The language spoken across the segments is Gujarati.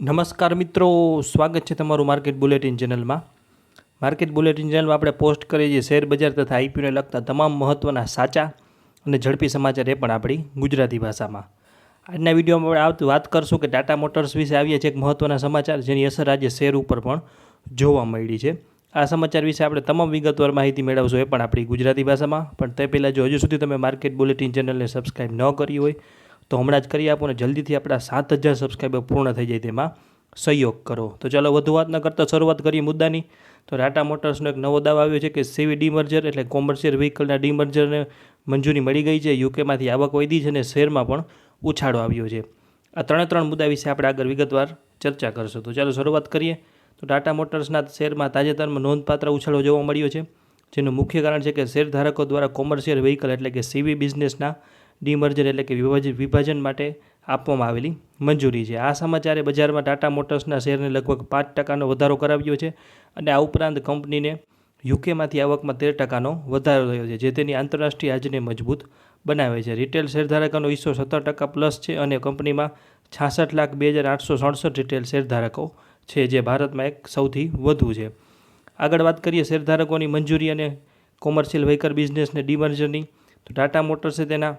નમસ્કાર મિત્રો, સ્વાગત છે તમારું માર્કેટ બુલેટિન ચેનલમાં. માર્કેટ બુલેટિન ચેનલમાં આપણે પોસ્ટ કરીએ છીએ શેર બજાર તથા આઈપીઓને લગતા તમામ મહત્ત્વના સાચા અને ઝડપી સમાચાર એ પણ આપણી ગુજરાતી ભાષામાં. આજના વિડીયોમાં આપણે આવતું વાત કરશું કે ટાટા મોટર્સ વિશે આવીએ છીએ એક મહત્ત્વના સમાચાર, જેની અસર આજે શેર ઉપર પણ જોવા મળી છે. આ સમાચાર વિશે આપણે તમામ વિગતવાર માહિતી મેળવશું એ પણ આપણી ગુજરાતી ભાષામાં. પણ તે પહેલાં જો હજુ સુધી તમે માર્કેટ બુલેટિન ચેનલને સબસ્ક્રાઈબ ન કરી હોય તો હમણાં જ કરી આપો ને જલ્દીથી આપણા સાત હજાર સબસ્ક્રાઈબર પૂર્ણ થઈ જાય તેમાં સહયોગ કરો. તો ચાલો વધુ વાત ન કરતાં શરૂઆત કરીએ મુદ્દાની. તો ટાટા મોટર્સનો એક નવો દાવો આવ્યો છે કે સીવી ડીમર્જર એટલે કોમર્શિયલ વ્હીકલના ડીમર્જરને મંજૂરી મળી ગઈ છે. યુકેમાંથી આવક વધી છે અને શેરમાં પણ ઉછાળો આવ્યો છે. આ ત્રણે ત્રણ મુદ્દા વિશે આપણે આગળ વિગતવાર ચર્ચા કરશું. તો ચાલો શરૂઆત કરીએ. તો ટાટા મોટર્સના શેરમાં તાજેતરમાં નોંધપાત્ર ઉછાળો જોવા મળ્યો છે. જેનું મુખ્ય કારણ છે કે શેરધારકો દ્વારા કોમર્શિયલ વ્હીકલ એટલે કે સીવી બિઝનેસના ડીમર્જર એટલે કે વિભાજન વિભાજન માટે આપવામાં આવેલી મંજૂરી છે. આ સમાચારે બજારમાં ટાટા મોટર્સના શેરને લગભગ પાંચ ટકાનો વધારો કરાવ્યો છે અને આ ઉપરાંત કંપનીને યુકેમાંથી આવકમાં તેર ટકાનો વધારો થયો છે, જે તેની આંતરરાષ્ટ્રીય હાજરીને મજબૂત બનાવે છે. રિટેલ શેરધારકોનો હિસ્સો સત્તર ટકા પ્લસ છે અને કંપનીમાં છાસઠ લાખ બે હજાર આઠસો સડસઠ રિટેલ શેરધારકો છે, જે ભારતમાં એક સૌથી વધુ છે. આગળ વાત કરીએ શેરધારકોની મંજૂરી અને કોમર્શિયલ વ્હીકલ બિઝનેસને ડિમર્જરની. તો ટાટા મોટર્સે તેના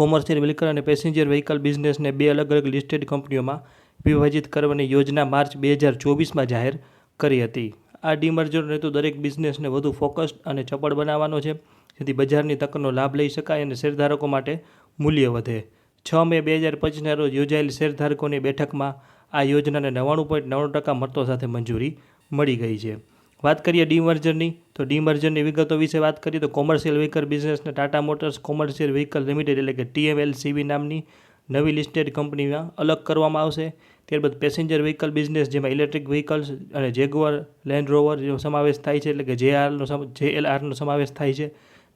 કોમર્શિયલ વ્હીકલ અને પેસેન્જર વ્હીકલ બિઝનેસને બે અલગ અલગ લિસ્ટેડ કંપનીઓમાં વિભાજિત કરવાની યોજના માર્ચ બે હજાર ચોવીસમાં જાહેર કરી હતી. આ ડીમર્જરનો હેતુ દરેક બિઝનેસને વધુ ફોકસ્ડ અને ચપળ બનાવવાનો છે. જેથી બજારની તકનો લાભ લઈ શકાય અને શેરધારકો માટે મૂલ્ય વધે. છ મે બે હજાર પચીસના રોજ યોજાયેલી શેરધારકોની બેઠકમાં આ યોજનાને નવ્વાણું પોઈન્ટ નવ્વાણું ટકા મતો સાથે મંજૂરી મળી ગઈ છે. વાત કરીએ ડીમર્જરની, તો ડીમર્જરની વિગતો વિશે વાત કરીએ તો commercial vehicle બિઝનેસને Tata Motors commercial vehicle limited એટલે કે ટીએમએલસીવી નામની નવી લિસ્ટેડ કંપનીમાં અલગ કરવામાં આવશે. ત્યારબાદ પેસેન્જર વ્હીકલ બિઝનેસ જેમાં ઇલેક્ટ્રિક વ્હીકલ્સ અને જેગુઆર લેન્ડ રોવરનો સમાવેશ થાય છે એટલે કે જેઆરનો જેએલઆરનો સમાવેશ થાય છે.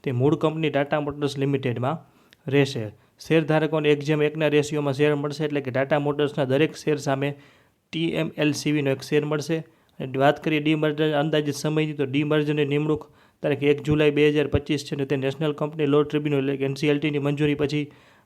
તે મૂળ કંપની ટાટા મોટર્સ લિમિટેડમાં રહેશે. શેરધારકોને એક જેમ એકના રેશિયોમાં શેર મળશે એટલે કે ટાટા મોટર્સના દરેક શેર સામે ટીએમએલસીવીનો એક શેર મળશે. વાત કરીએ ડીમર્જર અંદાજિત સમયની, તો ડીમર્જરની નિમણૂક તારીખ એક જુલાઈ બે હજાર પચીસ છે અને તે નેશનલ કંપની લો ટ્રિબ્યુનલ એટલે કે એનસીએલટીની મંજૂરી પછી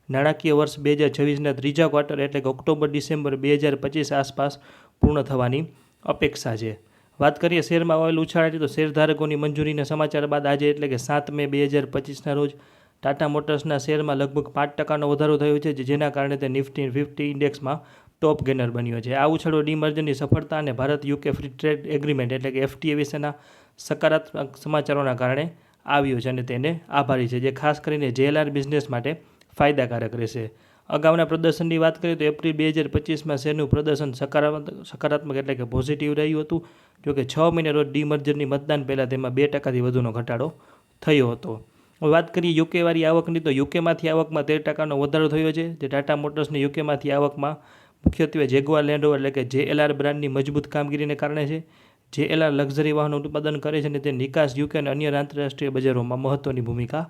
નાણાકીય વર્ષ બે હજાર છવ્વીસના ત્રીજા ક્વાર્ટર એટલે કે ઓક્ટોબર, ડિસેમ્બર બે હજાર પચીસ આસપાસ પૂર્ણ થવાની અપેક્ષા છે. વાત કરીએ શેરમાં આવેલ ઉછાળાની તો શેરધારકોની મંજૂરીના સમાચાર બાદ આજે એટલે કે સાત મે બે હજાર પચીસના રોજ ટાટા મોટર્સના શેરમાં લગભગ પાંચ ટકાનો વધારો થયો છે જેના કારણે તે નિફ્ટી ફિફ્ટી ઇન્ડેક્સમાં ટોપ ગેનર બન્યો છે. આ ઉછાળો ડીમર્જરની સફળતા અને Bharat UK free trade agreement એટલે કે એફટીએ વિશેના સકારાત્મક સમાચારોના કારણે આવ્યો છે અને તેને આભારી છે, જે ખાસ કરીને જેએલઆર બિઝનેસ માટે ફાયદાકારક રહેશે. અગાઉના પ્રદર્શનની વાત કરીએ તો એપ્રિલ બે હજાર પચીસમાં શેરનું પ્રદર્શન સકારાત્મક સકારાત્મક એટલે કે પોઝિટિવ રહ્યું હતું, જોકે છ મહિને રોજ ડીમર્જરની મતદાન પહેલાં તેમાં બે ટકાથી વધુનો ઘટાડો થયો હતો. વાત કરીએ યુકેવાળી આવકની, તો યુકેમાંથી આવકમાં તેર ટકાનો વધારો થયો છે, જે ટાટા મોટર્સની યુકેમાંથી આવકમાં મુખ્યત્વે જેગવા લેન્ડ એટલે કે જે એલઆર બ્રાન્ડની મજબૂત કામગીરીને કારણે છે. જે એલઆર લક્ઝરી વાહનો ઉત્પાદન કરે છે અને તે નિકાસ યુકે અને અન્ય આંતરરાષ્ટ્રીય બજારોમાં મહત્ત્વની ભૂમિકા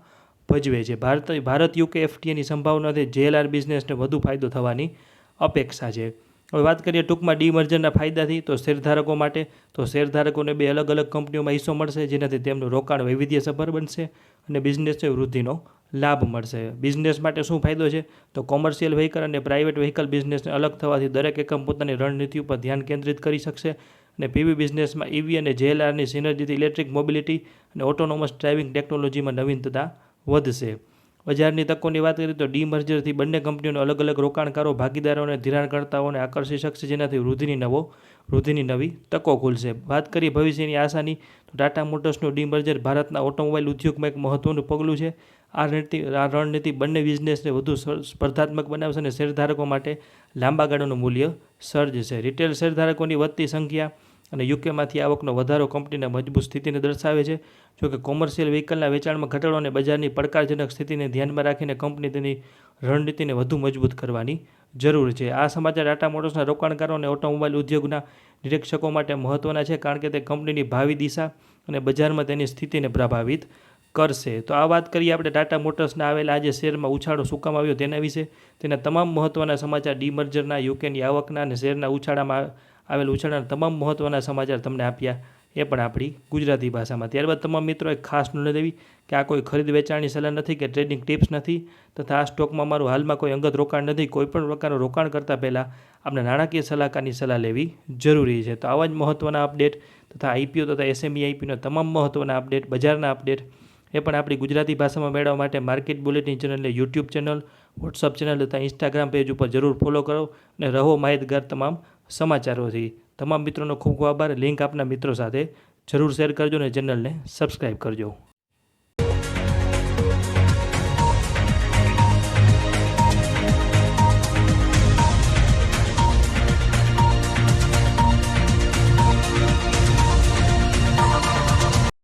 ભજવે છે. ભારત ભારત યુકે એફટીએની સંભાવનાથી જેએલઆર બિઝનેસને વધુ ફાયદો થવાની અપેક્ષા છે. હવે વાત કરીએ ટૂંકમાં ડીમર્જરના ફાયદાથી, તો શેરધારકો માટે, તો શેરધારકોને બે અલગ અલગ કંપનીઓમાં હિસ્સો મળશે, જેનાથી તેમનું રોકાણ વૈવિધ્યસભર બનશે અને બિઝનેસને વૃદ્ધિનો લાભ મળશે. બિઝનેસ માટે શું ફાયદો છે? તો કોમર્શિયલ વ્હીકલ અને પ્રાઇવેટ વ્હીકલ બિઝનેસને અલગ થવાથી દરેક એકમ પોતાની રણનીતિ ઉપર ધ્યાન કેન્દ્રિત કરી શકશે અને પીવી બિઝનેસમાં ઈવી અને જેએલઆરની સિનર્જીથી ઇલેક્ટ્રિક મોબિલિટી અને ઓટોનોમસ ડ્રાઇવિંગ ટેકનોલોજીમાં નવીનતા વધશે. બજારની તકોની વાત કરીએ તો ડીમર્જરથી બંને કંપનીઓને અલગ અલગ રોકાણકારો ભાગીદારો અને ધિરાણકર્તાઓને આકર્ષી શકશે, જેનાથી વૃદ્ધિની નવો, વૃદ્ધિની નવી તકો ખુલશે. વાત કરીએ ભવિષ્યની આશાની, તો ટાટા મોટર્સનું ડીમર્જર ભારતના ઓટોમોબાઈલ ઉદ્યોગમાં એક મહત્ત્વનું પગલું છે. આ રણનીતિ આ રણનીતિ બંને બિઝનેસને વધુ સ્પર્ધાત્મક બનાવશે અને શેરધારકો માટે લાંબા ગાળાનું મૂલ્ય સર્જશે. રિટેલ શેરધારકોની વધતી સંખ્યા અને યુકેમાંથી આવકનો વધારો કંપનીના મજબૂત સ્થિતિને દર્શાવે છે. જોકે કોમર્શિયલ વ્હીકલના વેચાણમાં ઘટાડો અને બજારની પડકારજનક સ્થિતિને ધ્યાનમાં રાખીને કંપની તેની રણનીતિને વધુ મજબૂત કરવાની જરૂર છે. આ સમાચાર ટાટા મોટર્સના રોકાણકારો અને ઓટોમોબાઈલ ઉદ્યોગના નિરીક્ષકો માટે મહત્ત્વના છે, કારણ કે તે કંપનીની ભાવિ દિશા અને બજારમાં તેની સ્થિતિને પ્રભાવિત કરશે. તો આ વાત કરીએ આપણે ટાટા મોટર્સના આવેલા આજે શેરમાં ઉછાળો શું કામ આવ્યો તેના વિશે. તેના તમામ મહત્ત્વના સમાચાર ડીમર્જરના યુકેની આવકના અને શેરના ઉછાળામાં આવેલ ઉછાળાના તમામ મહત્ત્વના સમાચાર તમને આપ્યા એ પણ આપણી ગુજરાતી ભાષામાં. ત્યારબાદ તમામ મિત્રો એક ખાસ નોંધ લેવી કે આ કોઈ ખરીદ વેચાણની સલાહ નથી કે ટ્રેડિંગ ટિપ્સ નથી તથા આ સ્ટોકમાં મારું હાલમાં કોઈ અંગત રોકાણ નથી. કોઈપણ પ્રકારનું રોકાણ કરતાં પહેલાં આપણે નાણાકીય સલાહકારની સલાહ લેવી જરૂરી છે. તો આવા જ મહત્ત્વના અપડેટ તથા આઈપીઓ તથા એસએમઈ આઈપીનો તમામ મહત્ત્વના અપડેટ, બજારના અપડેટ એ પણ આપણી ગુજરાતી ભાષામાં મેળવવા માટે માર્કેટ બુલેટિન ચેનલને યુટ્યુબ ચેનલ, વોટ્સઅપ ચેનલ તથા ઇન્સ્ટાગ્રામ પેજ ઉપર જરૂર ફોલો કરો અને રહો માહિતગાર તમામ સમાચારોથી. તમામ મિત્રોનો ખૂબ ખૂબ આભાર. લિંક આપના મિત્રો સાથે જરૂર શેર કરજો અને ચેનલને સબસ્ક્રાઈબ કરજો.